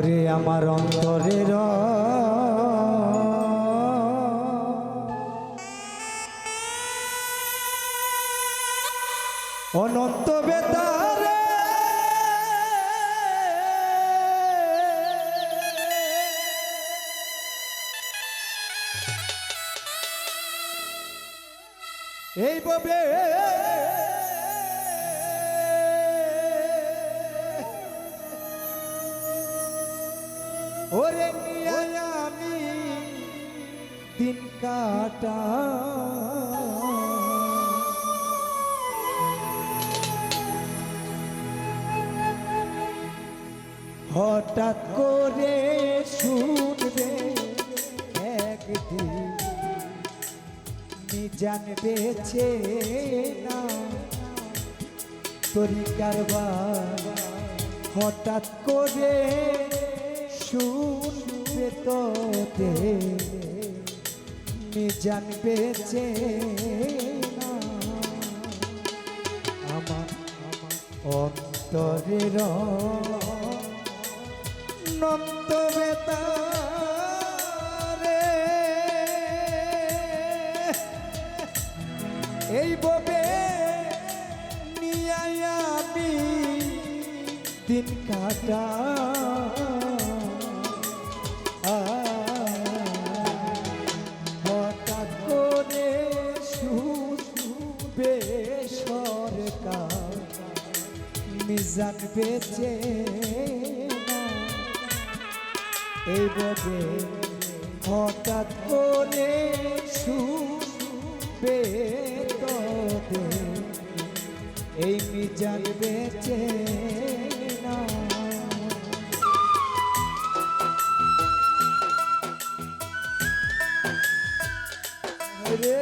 ওরে আমার অন্তরের। অনন্ত বেতারে। এইভাবে ওরে আমি দিন কাটা। হঠাৎ করে শুনবে একদিন মিজান বেছে না, তরি কারবার হঠাৎ করে শুনবে তো মিজান বেছে আমার অন্তরের নন্দ বেতারে এই ববে নিয়ে আমি দিন কাটা মিজান বেচে না এই ববে হঠাৎ করে তবে এই মিজান বেচে না রে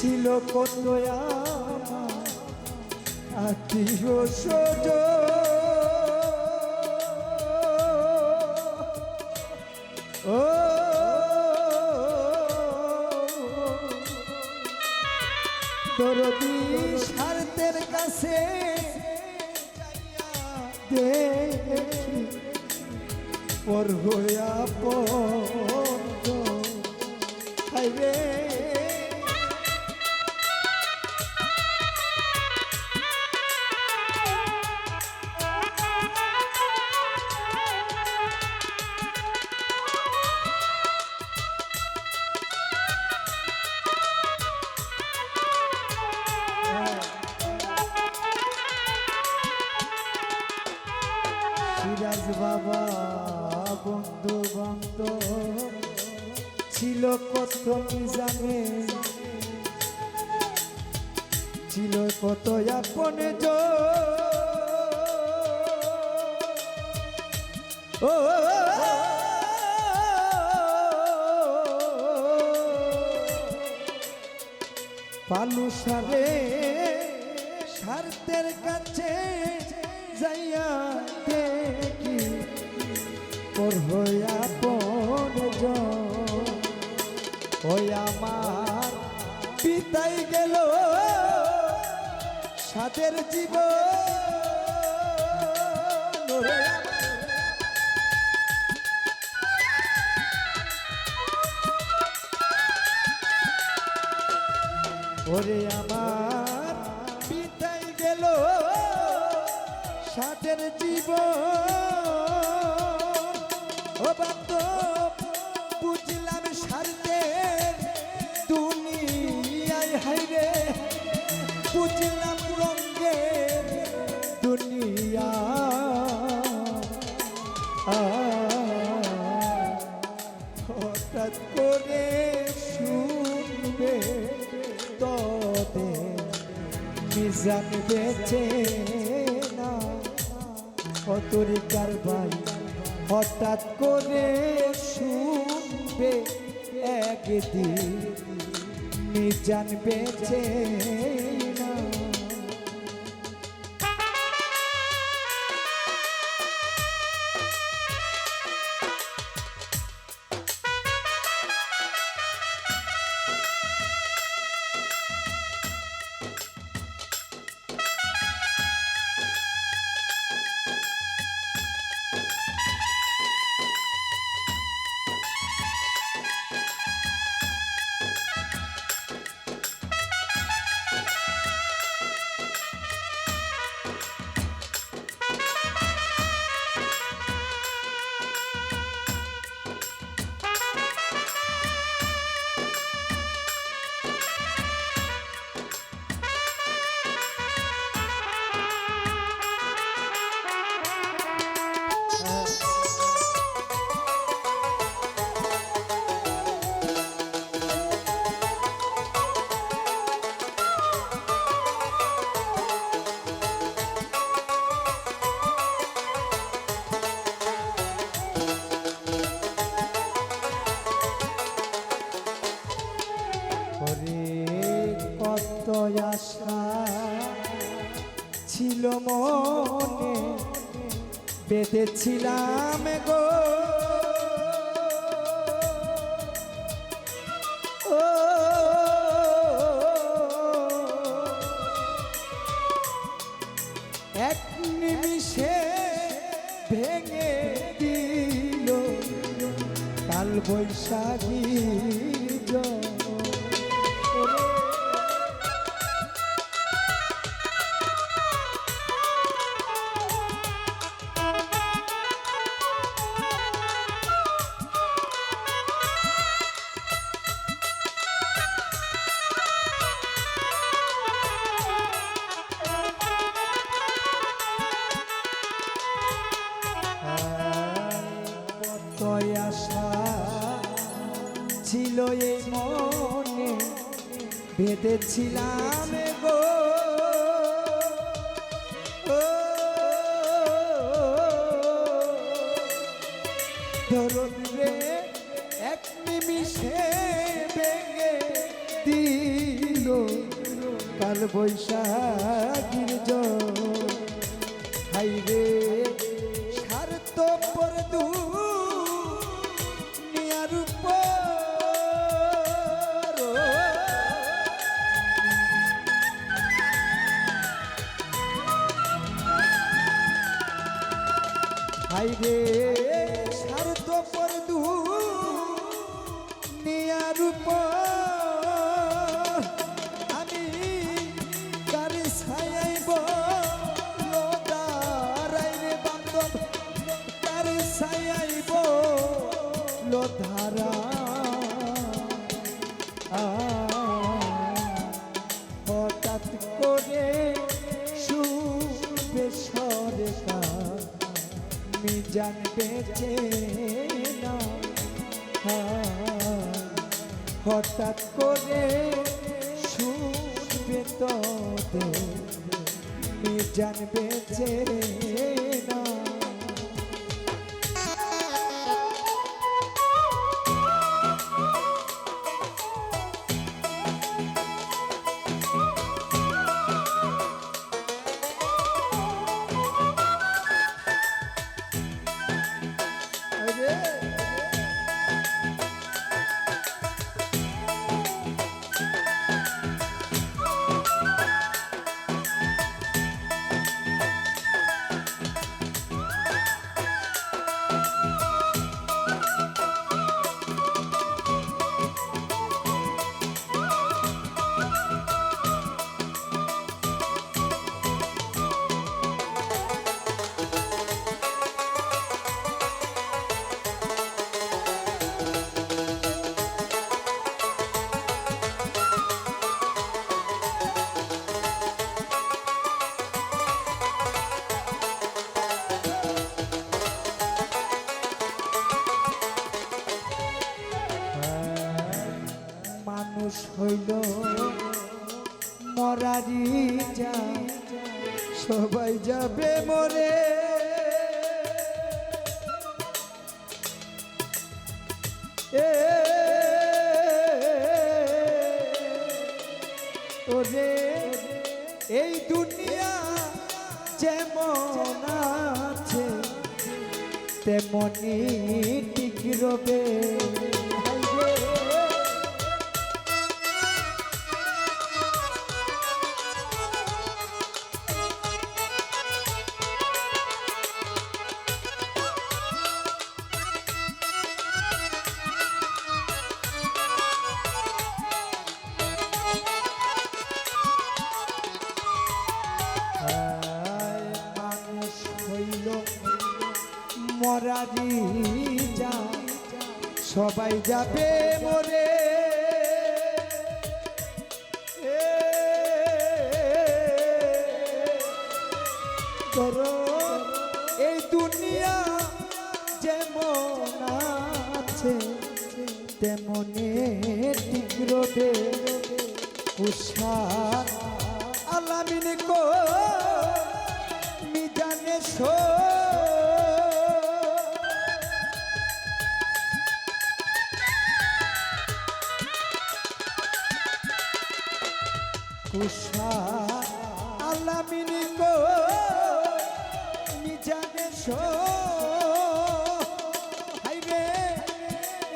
ছিল কত আত্মীয় সজ ও। দরদি স্বার্থের কাছে দেখি। পর হইয়া পদ খাইবে ছিল কত আপনে ও পালু সারে স্বার্থের কাছে ওই আমার পিতাই গেল সাদের জীব ওরে আমার। পিতাই গেল সাথের জীবন। বেচে না। অতরিকার ভাই হঠাৎ করে শুনবে একদিন। মিজান বেচে আশা ছিল মনে বেঁধেছিলাম গো। ও এক নিমিষে ভেঙে দিল কাল বৈশাখী। বেঁধেছিলাম গো। ও, ধরুন রে এক নিমিষে ভেঙে দিল কাল বৈশাখীর জল। হাই রে স্বার্থ পর দুনিয়ার উপর মিজান বেচে না হঠাৎ করে শুনবে তো মিজান বেচে হইল মরারি যা, সবাই যাবে মরে। এ, ওরে, এই দুনিয়া যেমন আছে, তেমনি ঠিক রবে। সবাই যাবে মরে। ধরো এই দুনিয়া যেমন আছে তেমনে ঠিক রবে উষা উষা আলামিন কো মিজানে সো হাইরে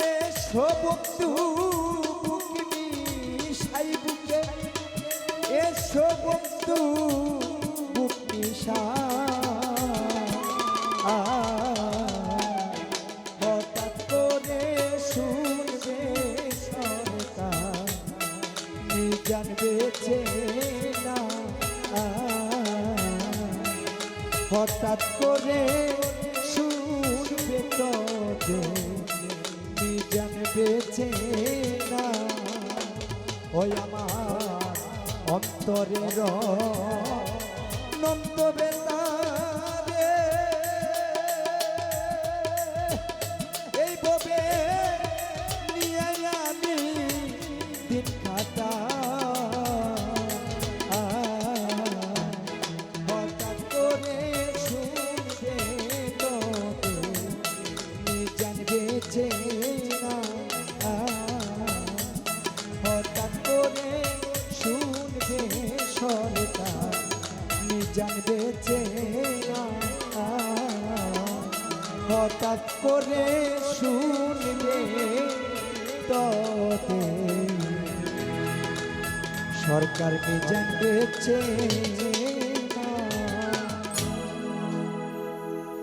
এ সবক্তু হঠাৎ করে শুনবে তবে নিজান বেছে না। ওই আমার অন্তরের নন্দ বেতারে করে শুনবে তবে সরকারকে জানতে বেছে